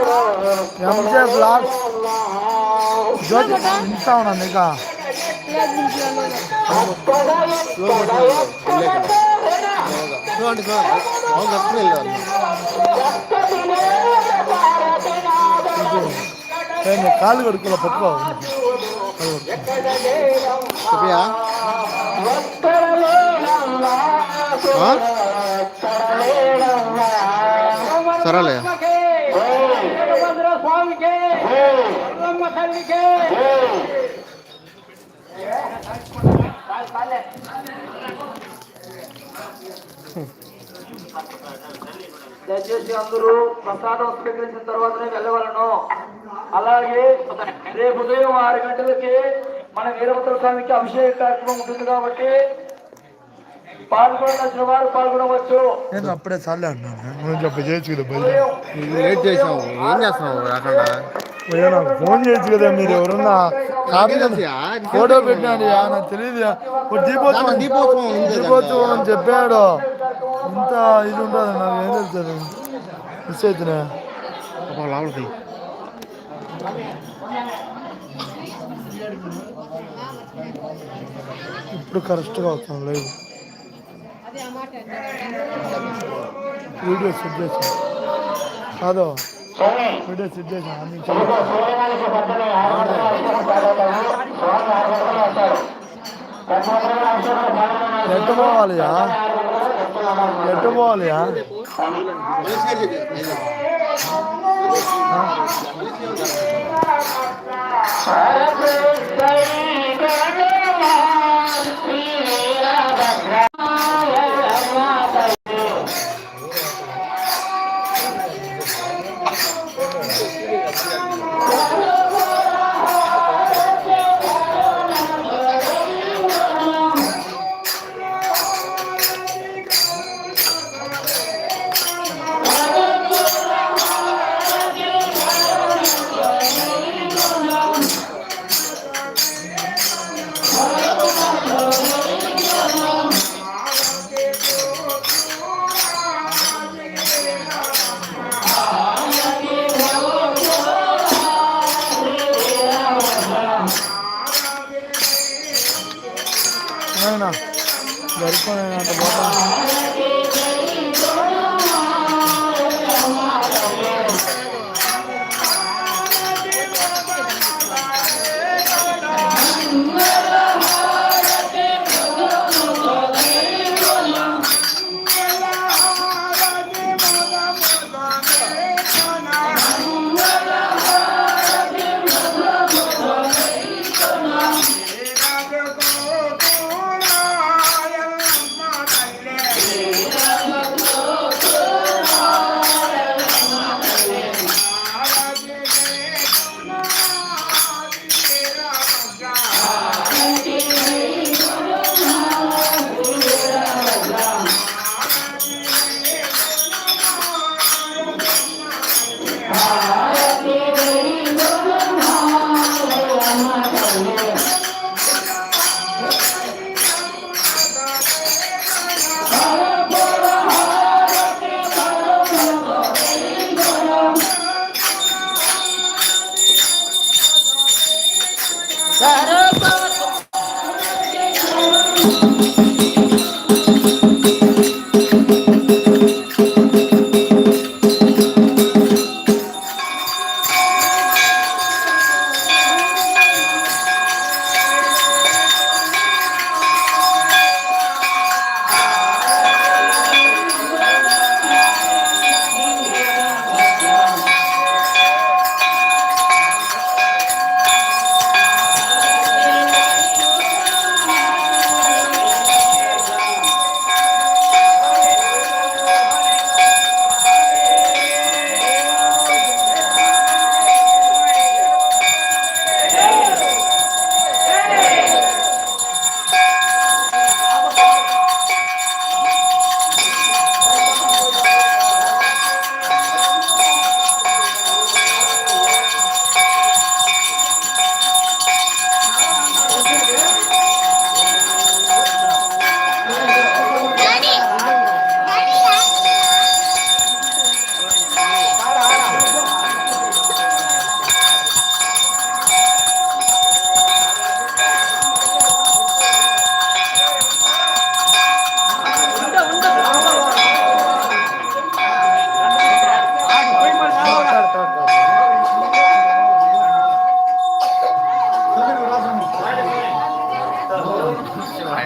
M J blogs జ్యోతి ఇంటా ఉన్నాను ఇక అక్కడ ఎక్కడ ఎక్కడ పేరున చూడండి చూడండి. అవును ఎప్పుడు వెళ్ళారు ఎక్కడి లేదు భారతనాదం నేను కాళ్ళు కడుక్కోలే పట్టుకో సరేలే. స్వామికి తల్లికి. దయచేసి అందరూ ప్రసాదం స్వీకరించిన తర్వాతనే వెళ్ళవలను. అలాగే రేపు ఉదయం ఆరు గంటలకి మన వీరభద్ర స్వామికి అభిషేక కార్యక్రమం ఉంటుంది కాబట్టి పాల్గొనవచ్చు. నేను అప్పుడే చాలే చెప్ప చేయొచ్చు కదా లేట్ చేసావు. ఏం చేస్తున్నావు రాకుండా? అయ్యా నాకు ఫోన్ చేయొచ్చు కదా మీరు ఎవరన్నా? ఫోటో పెట్టినాడు. నాకు తెలియదు దీపోత్సవం. అని చెప్పాడు. ఇంత ఇది ఉంటుంది. నాకు ఏం తెలుస్తుంది మిస్ అవుతున్నా. లోపలికి ఇప్పుడు కరెక్ట్గా అవుతాం లేదు. వీడియో సెట్ చేసాం. కాదు. వీడియో సెట్ అవసరం పాల్గొనాలి ఎట్ట పోవాలియా? ఎట్ట పోవాలియా? 一会儿啊，怎么办？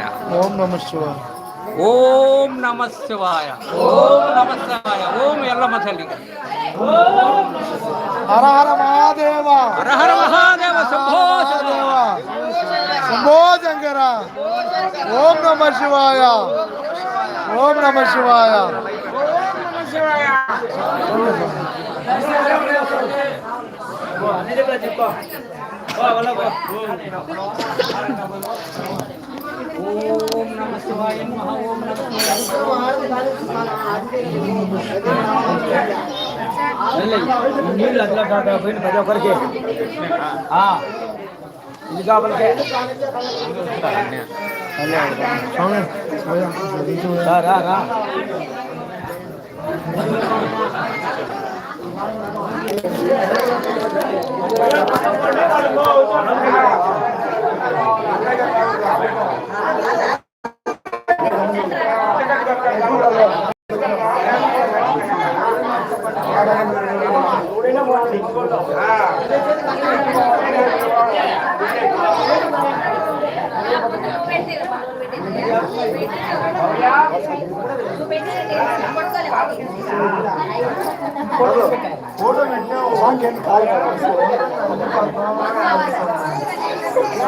పోతా ఓం నమ శివ ఓం నమ శివాయ. ఓం నమ శివాయ. ఓం ఎల్లమ్మ తల్లి. హర హర మహాదేవ. హర హర మహాదేవ శంభో శంకర. శంభో శంకర. ఓం నమ శివాయ. ఓం నమ శివాయ. ఓం నమ శివాయ నమః ఓం నమ శివాయ నీళ్ళు అట్లా కాక పోయిన ప్రతి ఒక్కరికి ఆ, ఇది కావాలంటే స్వామి రా రా 系啊，系啊。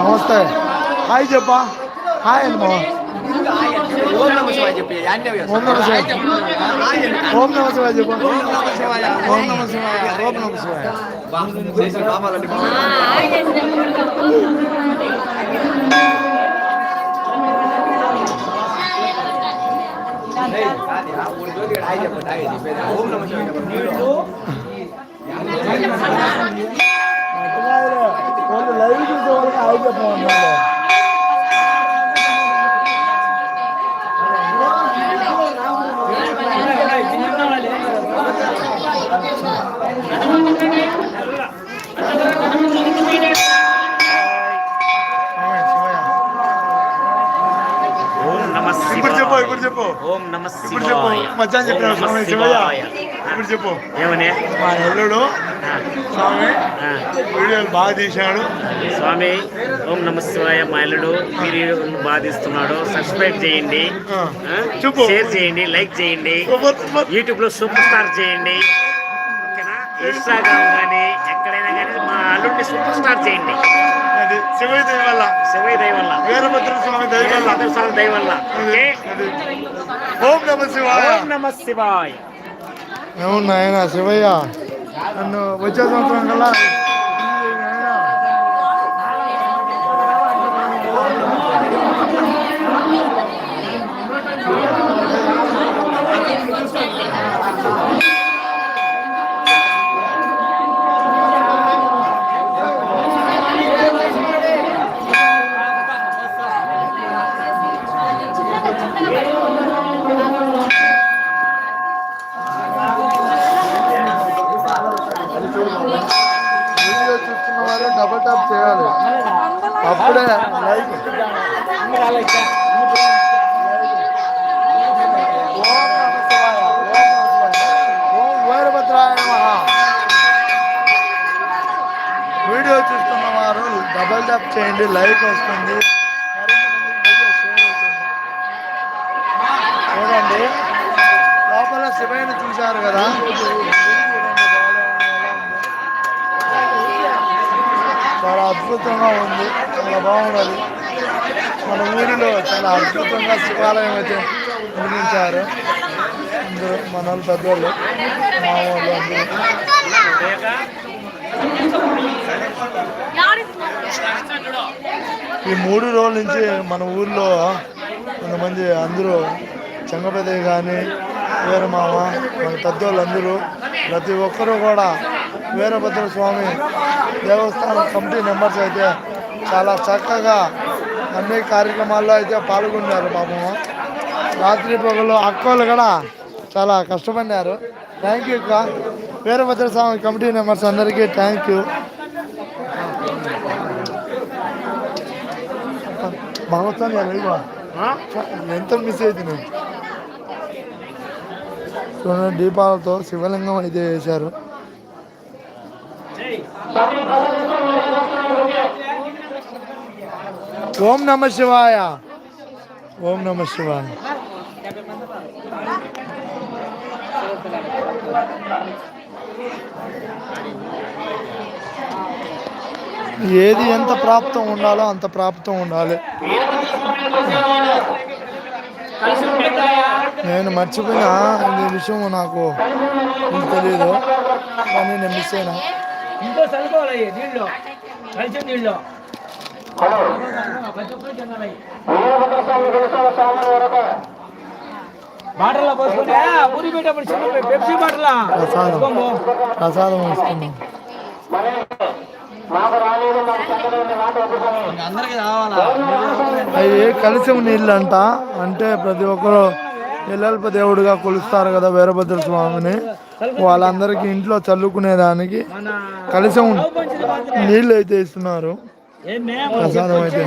నమస్తే. హాయ్ చెప్పా. హాయ్ అండి మామ ఓం నమ శివాయ. ఓం నమ శివాయ చెప్పు. ఓం నమ శివాయ. ఓం నమ శివాయ. వాళ్ళు లైవ్ చూసే వాళ్ళకి హాయ్ చెప్పమన్నారు ఓం నమ ఇప్పుడు చెప్పు. ఓం నమ ఇప్పుడు చెప్పు. మధ్యాహ్నం చెప్పిన స్వామి శివయ్య ఇప్పుడు చెప్పు. ఏమని? మా ఎల్లుడు స్వామి వీడియోలు బాగా తీశాడు. స్వామి ఓం నమ శివాయ మైలుడు మీరు బాధిస్తున్నాడు సబ్స్క్రైబ్ చేయండి? చెప్పు. షేర్ చేయండి లైక్ చేయండి. యూట్యూబ్లో సూపర్ స్టార్ చేయండి. ఓకేనా? ఇన్స్టాగ్రామ్ కానీ ఎక్కడైనా కానీ మా అల్లుడిని సూపర్ స్టార్ చేయండి. అది శివయ్య దయ వల్ల శివయ్య దయ వల్ల వీరభద్ర స్వామి దయ వల్ల వీరభద్ర స్వామి దయ వల్ల ఓకే అది. ఓం నమ శివాయ ఓం నమ శివాయ ఏమున్నా ఆయన శివయ్య నన్ను వచ్చే సంవత్సరం కల్లా అప్పుడే వీడియో చూస్తున్న వారు డబల్ ట్యాప్ చేయండి లైక్ వస్తుంది. చూడండి. లోపల శివయ్యను చూశారు కదా? అద్భుతంగా ఉంది. చాలా బాగున్నది. మన ఊరిలో చాలా అద్భుతంగా శివాలయం అయితే నిర్మించారు. అందరూ మన వాళ్ళు పెద్దవాళ్ళు మా వాళ్ళు అందరూ. ఈ మూడు రోజుల నుంచి మన ఊర్లో కొంతమంది అందరూ చెంగపెదయ్య కానీ వేరు మామ మన పెద్దోళ్ళు అందరూ ప్రతి ఒక్కరూ కూడా వీరభద్ర స్వామి దేవస్థానం కమిటీ మెంబర్స్ అయితే చాలా చక్కగా అన్ని కార్యక్రమాల్లో అయితే పాల్గొన్నారు పాపం రాత్రి పగలు అక్కలు కూడా చాలా కష్టపడినారు. థ్యాంక్ యూ అక్క. వీరభద్ర స్వామి కమిటీ మెంబర్స్ అందరికీ థ్యాంక్ యూ ఎంత మిస్ అవుతుంది చూడండి దీపాలతో శివలింగం అయితే వేశారు. ఓం నమ శివాయ. ఓం నమ శివాయ. ఏది ఎంత ప్రాప్తం ఉండాలో అంత ప్రాప్తం ఉండాలి. నేను మర్చిపోయినా ఈ విషయం నాకు తెలియదు. కానీ నేను మిస్ అయినా. ఇంట్లో చదువుకోవాలి నీళ్ళు. కలిసి నీళ్ళు. బాటల్లో పోసుకుంటే ఊరి పెట్టేప్పుడు చిన్న పెప్సీ బాటలా. ప్రసాదం. అవి కలిసి నీళ్ళు అంట అంటే ప్రతి ఒక్కరు ఎల్లల్ప దేవుడిగా కొలుస్తారు కదా వీరభద్ర స్వామిని వాళ్ళందరికీ ఇంట్లో చల్లుకునేదానికి కలిసి నీళ్ళు అయితే ఇస్తున్నారు. ప్రసాదం అయితే.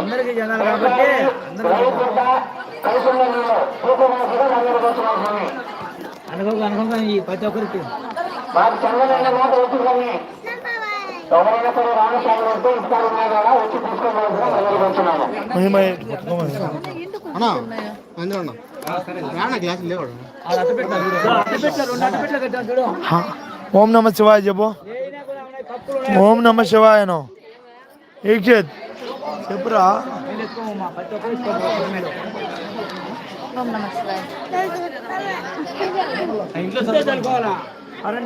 అందరికి జనాలు కాబట్టి అనుకో అనుకుంటా ఈ ప్రతి ఒక్కరికి. ఎవరైనా సరే రామస్వామి ఉంటే ఇస్తారు కూడా వచ్చి తీసుకోవాల్సిన. ఓం నమ శివాయ చెప్పు. ఓం నమ శివాయను ఈక్షిత్. చెప్పురా. ఇంట్లో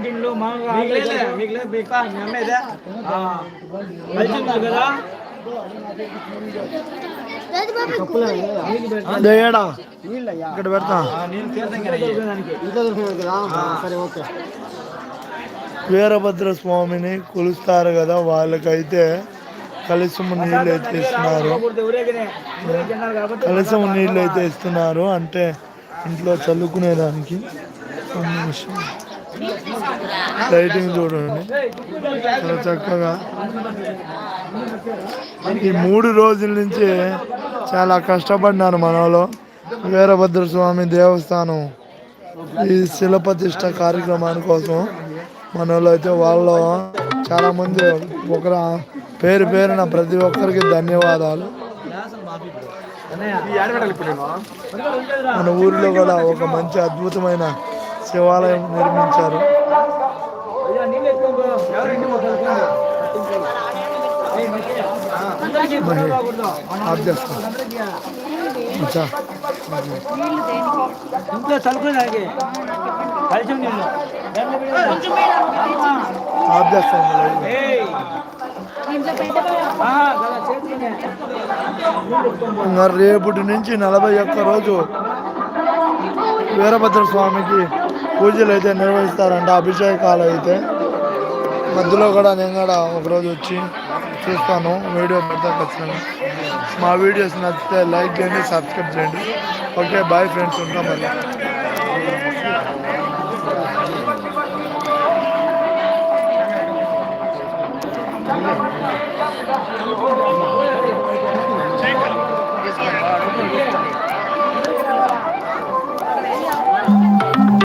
ఇండ్లు మామూలుగా మీకు లేదు మీకు మీ అమ్మేదా కలిసి ఉన్నారు కదా ఇక్కడ పెడతా. వీరభద్ర స్వామిని కొలుస్తారు కదా వాళ్ళకైతే కలిసము నీళ్ళు అయితే ఇస్తున్నారు. కలిసము నీళ్ళు అయితే ఇస్తున్నారు అంటే ఇంట్లో చల్లుకునేదానికి. నిమిషం. లైటింగ్ చూడండి. చాలా చక్కగా. ఈ మూడు రోజుల నుంచి చాలా కష్టపడ్డాను మనలో. వీరభద్ర స్వామి దేవస్థానం ఈ శిలప్రతిష్ట కార్యక్రమాని కోసం మనలో అయితే వాళ్ళు చాలామంది ఒకరు పేరు పేరున ప్రతి ఒక్కరికి ధన్యవాదాలు. మన ఊరిలో కూడా ఒక మంచి అద్భుతమైన శివాలయం నిర్మించారు అయ్యా, నీళ్ళు ఎత్తుకోబో. ఎవరు ఇంటి మొక్కలు ఎత్తుకోండి. ఏయ్, మధ్య. అందరికీ గొడవ రాకూడదు. మన ఆఫ్ చేస్తాం అందరికీ అచ్చా. ఇంట్లో చదువుకోడానికి కలిసి నీళ్ళు దాంట్లో పెడదాం. ఆఫ్ చేస్తాం లైట్. ఏయ్. ఆహా, కదా, చేతిలోనే. నీళ్ళు ఎత్తుకోబో. ఇంకా రేపటి నుంచి నలభై ఒక్క రోజు వీరభద్ర స్వామికి పూజలు అయితే నిర్వహిస్తారంట అభిషేకాలు అయితే. మధ్యలో కూడా నేను కూడా ఒకరోజు వచ్చి చూస్తాను వీడియో పెడతా ఖచ్చితంగా. మా వీడియోస్ నచ్చితే లైక్ చేయండి సబ్స్క్రైబ్ చేయండి. ఓకే బాయ్ ఫ్రెండ్స్ ఉంటాం మరి.